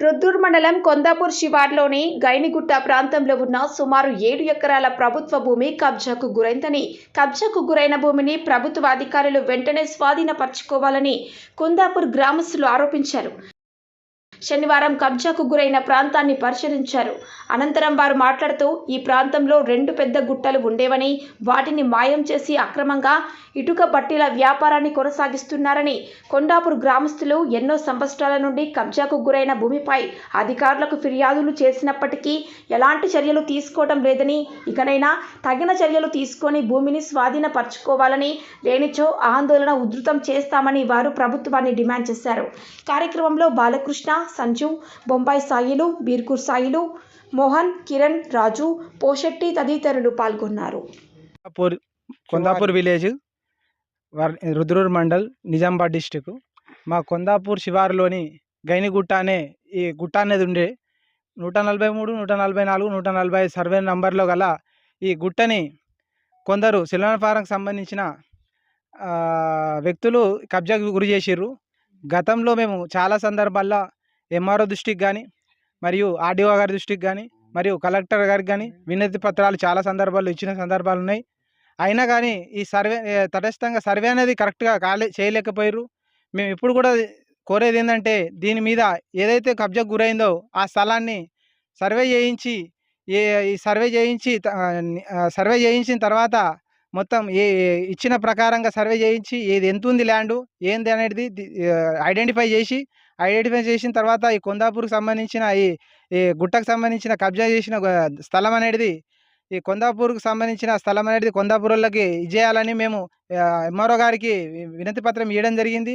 రుద్దూర్ మండలం కొందాపూర్ శివార్లోని గైనిగుట్ట ప్రాంతంలో ఉన్న సుమారు ఏడు ఎకరాల ప్రభుత్వ భూమి కబ్జాకు గురైందని కబ్జాకు గురైన భూమిని ప్రభుత్వ అధికారులు వెంటనే స్వాధీనపరచుకోవాలని కొందాపూర్ గ్రామస్తులు ఆరోపించారు. శనివారం కబ్జాకు గురైన ప్రాంతాన్ని పరిశీలించారు. అనంతరం వారు మాట్లాడుతూ ఈ ప్రాంతంలో రెండు పెద్ద గుట్టలు ఉండేవని వాటిని మాయం చేసి అక్రమంగా ఇటుక బట్టీల వ్యాపారాన్ని కొనసాగిస్తున్నారని కొండాపూర్ గ్రామస్తులు ఎన్నో సంవత్సరాల నుండి కబ్జాకు గురైన భూమిపై అధికారులకు ఫిర్యాదులు చేసినప్పటికీ ఎలాంటి చర్యలు తీసుకోవడం లేదని ఇకనైనా తగిన చర్యలు తీసుకొని భూమిని స్వాధీనపరచుకోవాలని లేనిచో ఆందోళన ఉధృతం చేస్తామని వారు ప్రభుత్వాన్ని డిమాండ్ చేశారు. కార్యక్రమంలో బాలకృష్ణ సంజు బొంబాయి సాయిలు బీర్కూర్ సాయిలు మోహన్ కిరణ్ రాజు పోషెట్టి తదితరులు పాల్గొన్నారు. కొందాపూర్ విలేజ్ వర్ రుద్రూర్ మండల్ నిజామాబాద్ డిస్టిక్. మా కొందాపూర్ శివారులోని గైనిగుట్ట అనే ఈ గుట్ట అనేది ఉండే నూట నలభై మూడు నూట నలభై నాలుగు నూట నలభై ఐదు సర్వే నంబర్లో గల ఈ గుట్టని కొందరు సిల్వన్ ఫారంకి సంబంధించిన వ్యక్తులు కబ్జాకు గురి చేసిర్రు. గతంలో మేము చాలా సందర్భాల్లో ఎంఆర్ఓ దృష్టికి కానీ మరియు ఆర్డీఓ గారి దృష్టికి కానీ మరియు కలెక్టర్ గారికి కానీ వినతి పత్రాలు చాలా సందర్భాల్లో ఇచ్చిన సందర్భాలు ఉన్నాయి. అయినా కానీ ఈ సర్వే తటస్థంగా సర్వే అనేది కరెక్ట్గా కాలే చేయలేకపోయారు మేము ఇప్పుడు కూడా కోరేది ఏంటంటే దీని మీద ఏదైతే కబ్జాకు గురైందో ఆ స్థలాన్ని సర్వే చేయించి ఏ ఈ సర్వే చేయించి సర్వే చేయించిన తర్వాత మొత్తం ఏ ఏ- ఇచ్చిన ప్రకారంగా సర్వే చేయించి ఏది ఎంత ఉంది ల్యాండ్ ఏంది అనేది ఐడెంటిఫై చేసి ఐడెంటిఫై చేసిన తర్వాత ఈ కొందాపూర్కి సంబంధించిన ఈ ఈ గుట్టకు సంబంధించిన కబ్జా చేసిన స్థలం అనేది ఈ కొందాపూర్కు సంబంధించిన స్థలం అనేది కొందాపూర్ వాళ్ళకి ఇచ్చేయాలని మేము ఎంఆర్ఓ గారికి వినతి పత్రం ఇవ్వడం జరిగింది.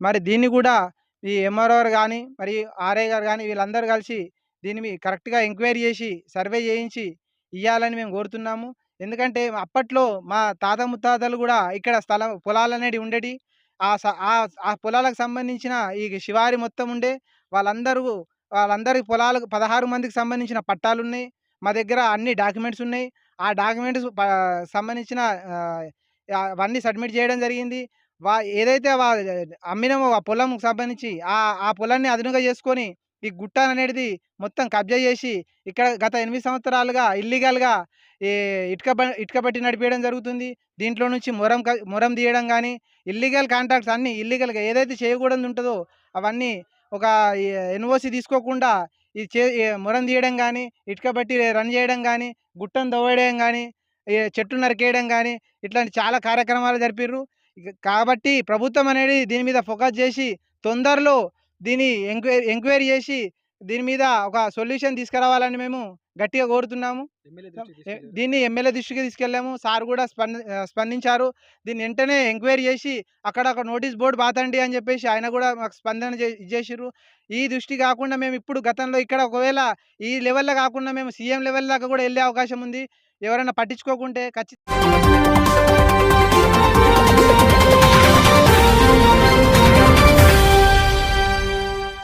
మరి దీన్ని కూడా ఈ ఎంఆర్ఓ గారు కానీ మరి ఆర్ఐ గారు కానీ వీళ్ళందరూ కలిసి దీన్ని కరెక్ట్గా ఎంక్వైరీ చేసి సర్వే చేయించి ఇవ్వాలని మేము కోరుతున్నాము. ఎందుకంటే అప్పట్లో మా తాత ముత్తాతలు కూడా ఇక్కడ స్థలం పొలాలు అనేది ఉండేవి ఆ స- ఆ ఆ పొలాలకు సంబంధించిన ఈ శివారి మొత్తం ఉండే వాళ్ళందరూ వాళ్ళందరి పొలాలకు పదహారు మందికి సంబంధించిన పట్టాలు ఉన్నాయి మా దగ్గర అన్ని డాక్యుమెంట్స్ ఉన్నాయి. ఆ డాక్యుమెంట్స్ సంబంధించిన అవన్నీ సబ్మిట్ చేయడం జరిగింది. వా ఏదైతే వా అమ్మినామో ఆ పొలంకు సంబంధించి ఆ ఆ పొలాన్ని అదునుగా చేసుకొని ఈ గుట్ట అనేది మొత్తం కబ్జా చేసి ఇక్కడ గత ఎనిమిది సంవత్సరాలుగా ఇల్లీగల్గా ఇటుక ఇటుక పట్టి నడిపేయడం జరుగుతుంది. దీంట్లో నుంచి మొరం క- మొరం తీయడం కానీ ఇల్లీగల్ కాంట్రాక్ట్స్ అన్నీ ఇల్లీగల్గా ఏదైతే చేయకూడదు ఉంటుందో అవన్నీ ఒక ఎన్ఓసి తీసుకోకుండా ఈ చే మొరం తీయడం కానీ ఇటుక బట్టి రన్ చేయడం కానీ గుట్టను దవ్వేయడం కానీ చెట్లు చెట్టు నరికేయడం కానీ ఇట్లాంటి చాలా కార్యక్రమాలు జరిపిర్రు. కాబట్టి ప్రభుత్వం అనేది దీని మీద ఫోకస్ చేసి తొందరలో దీని ఎంక్వైరీ ఎంక్వైరీ చేసి దీని మీద ఒక సొల్యూషన్ తీసుకురావాలని మేము గట్టిగా కోరుతున్నాము. దీన్ని ఎమ్మెల్యే దృష్టికి తీసుకెళ్ళాము. సార్ కూడా స్పందించారు. దీన్ని వెంటనే ఎంక్వైరీ చేసి అక్కడ ఒక నోటీస్ బోర్డు బాతండి అని చెప్పేసి ఆయన కూడా మాకు స్పందన చే- చేసిర్రు. ఈ దృష్టి కాకుండా మేము ఇప్పుడు గతంలో ఇక్కడ ఒకవేళ ఈ లెవెల్లో కాకుండా మేము సీఎం లెవెల్ దాకా కూడా వెళ్ళే అవకాశం ఉంది. ఎవరైనా పట్టించుకోకుంటే ఖచ్చితంగా